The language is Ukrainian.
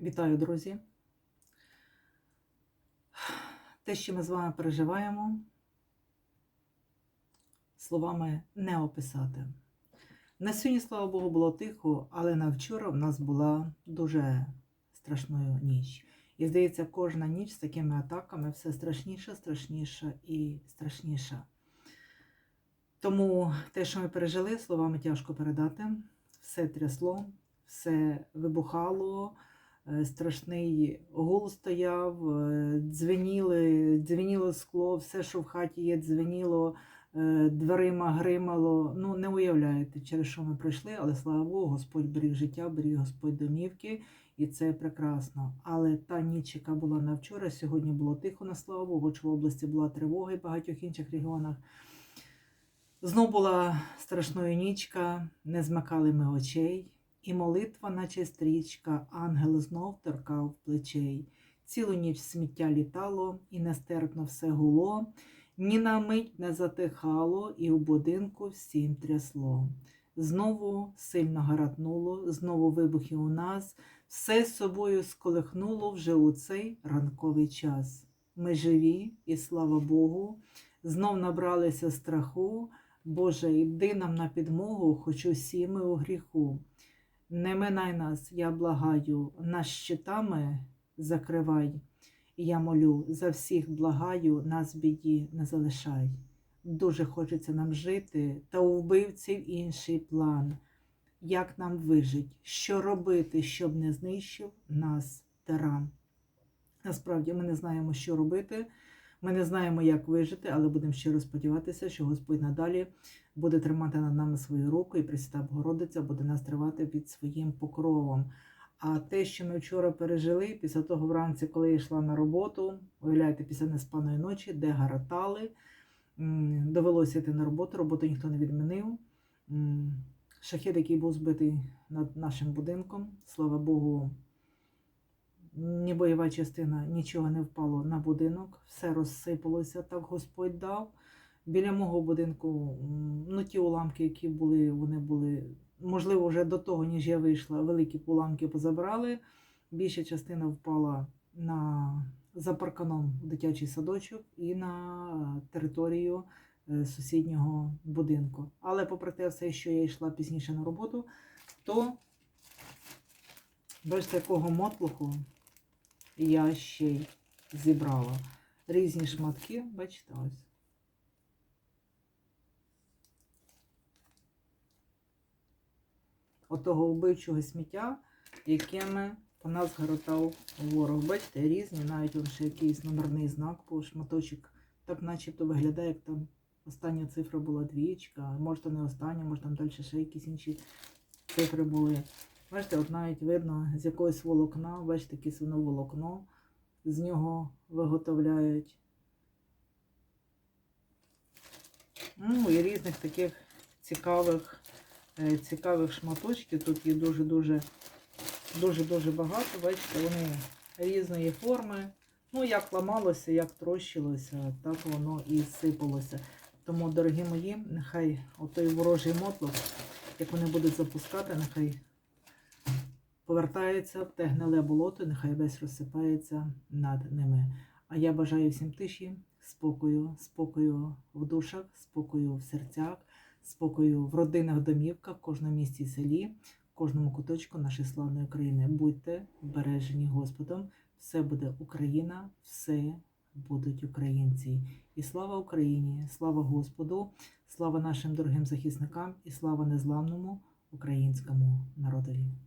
Вітаю, друзі! Те, що ми з вами переживаємо, словами не описати. На сьогодні, слава Богу, було тихо, але на вчора в нас була дуже страшною ніч. І здається, кожна ніч з такими атаками все страшніше, страшніше і страшніше. Тому те, що ми пережили, словами тяжко передати. Все трясло, все вибухало, страшний гул стояв, е, дзвеніли, дзвеніло скло, все, що в хаті є, дзвеніло, е, дверима гримало. Ну, не уявляєте, через що ми пройшли, але слава Богу, Господь беріг життя, беріг Господь домівки, і це прекрасно. Але та ніч, яка була на вчора, сьогодні було тихо, на слава Богу, чи в області була тривога і в багатьох інших регіонах. Знов була страшною нічка, не змикали ми очей, і молитва, наче стрічка, ангел знов торкав плечей. Цілу ніч сміття літало, і нестерпно все гуло, ні на мить не затихало, і у будинку всім трясло. Знову сильно гаратнуло, знову вибухи у нас, все з собою сколихнуло вже у цей ранковий час. Ми живі, і слава Богу, знов набралися страху. Боже, йди нам на підмогу, хоч усі ми у гріху. Не минай нас, я благаю, нас щитами закривай. Я молю, за всіх благаю, нас біді не залишай. Дуже хочеться нам жити, та у вбивців інший план. Як нам вижить, що робити, щоб не знищив нас тиран. Насправді ми не знаємо, що робити. Ми не знаємо, як вижити, але будемо щиро сподіватися, що Господь надалі буде тримати над нами свою руку і Пресвята Богородиця буде нас тривати під своїм покровом. А те, що ми вчора пережили, після того вранці, коли я йшла на роботу, уявляєте, після неспаної ночі, де гаратали, довелося йти на роботу, роботу ніхто не відмінив. Шахід, який був збитий над нашим будинком, слава Богу, ні бойова частина, нічого не впало на будинок, все розсипалося, так Господь дав. Біля мого будинку, ну ті уламки, які були, вони були, можливо, вже до того, ніж я вийшла, великі уламки позабрали. Більша частина впала на, за парканом дитячий садочок і на територію е, сусіднього будинку. Але попри те, все, що я йшла пізніше на роботу, то без такого мотлуху я ще й зібрала різні шматки, бачите, ось. Отого вбивчого сміття, якими по нас гаротав ворог. Бачите, різні, навіть он ще якийсь номерний знак, по шматочок, так начебто виглядає, як там остання цифра була двічка, може то не остання, може там далі ще якісь інші цифри були. Бачите, от навіть видно з якогось волокна, бачите, таке свиноволокно, з нього виготовляють. Ну і різних таких цікавих, е, цікавих шматочків. Тут є дуже-дуже дуже-дуже багато. Бачите, вони різної форми. Ну, як ламалося, як трощилося, так воно і сипалося. Тому, дорогі мої, нехай отой ворожий мотлок, як вони будуть запускати, нехай повертається в те гниле болото, нехай весь розсипається над ними. А я бажаю всім тиші, спокою, спокою в душах, спокою в серцях, спокою в родинах, домівках, в кожному місті і селі, в кожному куточку нашої славної країни. Будьте бережені Господом. Все буде Україна, все будуть українці. І слава Україні, слава Господу, слава нашим дорогим захисникам і слава незламному українському народові.